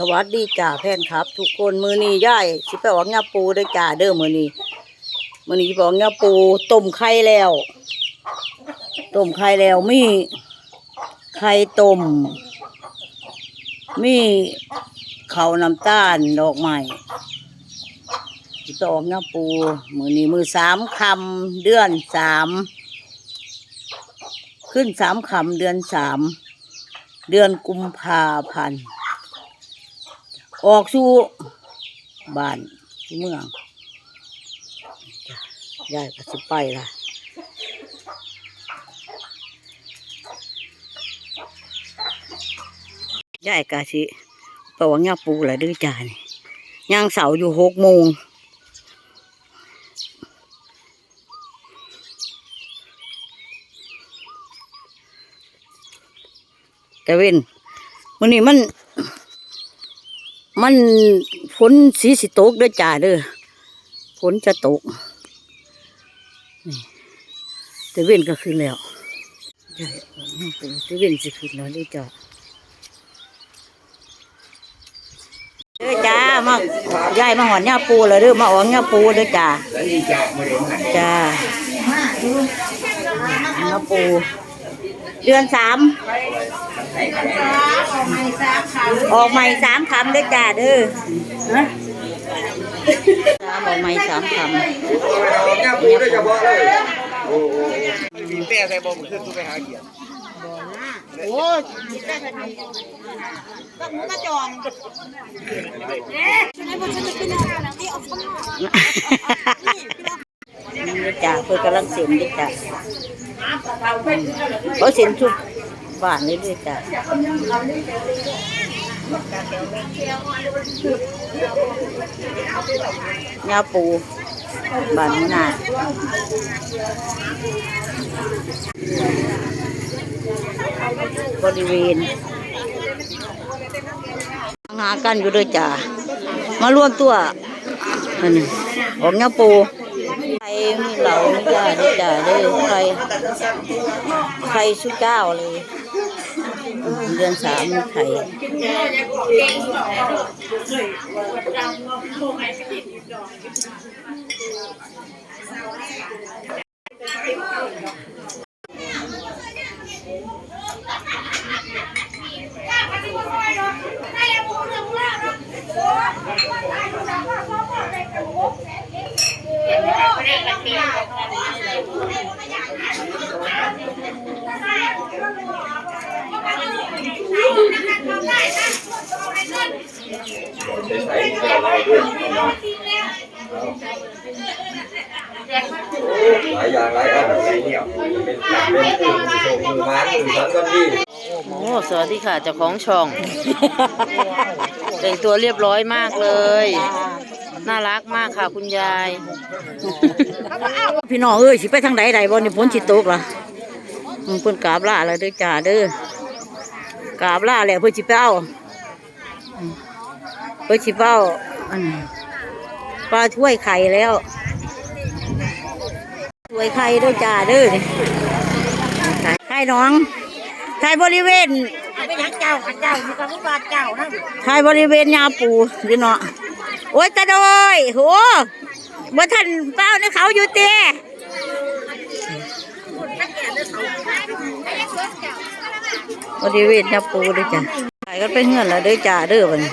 สวัสดีจ่าแฟนครับ ทุกคนมือนี้ย่ายสิไปออกงาปูด้อจ่าเด้อมือนี้มือนี้ไปออกงาปูต้มไข่แล้วต้มไข่แล้วมีไข่ต้มมีข้าวน้ำตาลดอกไม้สิไปออกงาปูมือนี้มือสามคำเดือนสามขึ้นสามคำเดือนสามเดือนกุมภาพันธ์ ออกสู่บ้านเมืองจ้ะยายก็สิไปละยายก็สิปวังยาปูละเด้วยจานย่างเสาอยู่หกโมงแต่เว้นวันนี้มัน มันฝนสีสิตกเด้อจ้าเด้อฝนจะตกนี่แต่เว้นก็ขึ้นแล้วใช่แต่เว้นสิขึ้นแล้วเด้อจ้าเด้อจ้ามายายมาหอนหญ้าปูแล้วเด้อมาออกหญ้าปูเด้อจ้าจ้าหญ้าปู เดือนสามออกใหม่สามคำเด้อจ้าเด้อฮะสามออกใหม่สามคแก้ปูได้เฉพาะเลยโอ้โหมีแต่ใส่บอมขึ้นทุกไปหาเกียรติำโอ้นี่จ้าเพื่อกำลังเสียมเด้อจ้า เขาเสียมชุบบ้านเลยเด้อจ้าเงาปูบ้านนี้นาบริเวณหากันอยู่ด้วยจ้ามารวมตัวอันนี้ของเงาปู มีเหล่ามีจ้าด้วยจ้าเลยใครใครชุดเก้าเลย เดือนสามมีไข่ หลายอย่างหลายอันหลายเนี่ยเป็นหลักเป็นผู้โชว์มือไม้มือสันกันดีโอ้สวัสดีค่ะเจ้าของช่อง แต่งตัวเรียบร้อยมากเลย น่ารักมากค่ะคุณยาย พี่น้องเอ้ยสิไปทางใดใดบ่นี่ฝนสิตกล่ะอืมเพิ่นกราบลาแล้วเด้อจ้าเด้อกราบลาแล้วเพิ่นสิไปเอาอืมเพิ่นสิไปเอาอันปลาถ้วยไข่แล้วถ้วยไข่เด้อจ้าเด้อนี่ไข่น้องไข่บริเวณไปยังเจ้าขันเจ้าอยู่กับผู้บาดเจ้านะไข่บริเวณยาปูพี่เนาะ โอ้ยตาโดยโหบ่ทันเป้าในเขาอยู่เต้บริเวณยาปูด้วยจ้ะขายกันไปเงื่อนแล้วด้วยจ้าเด้อวันนี้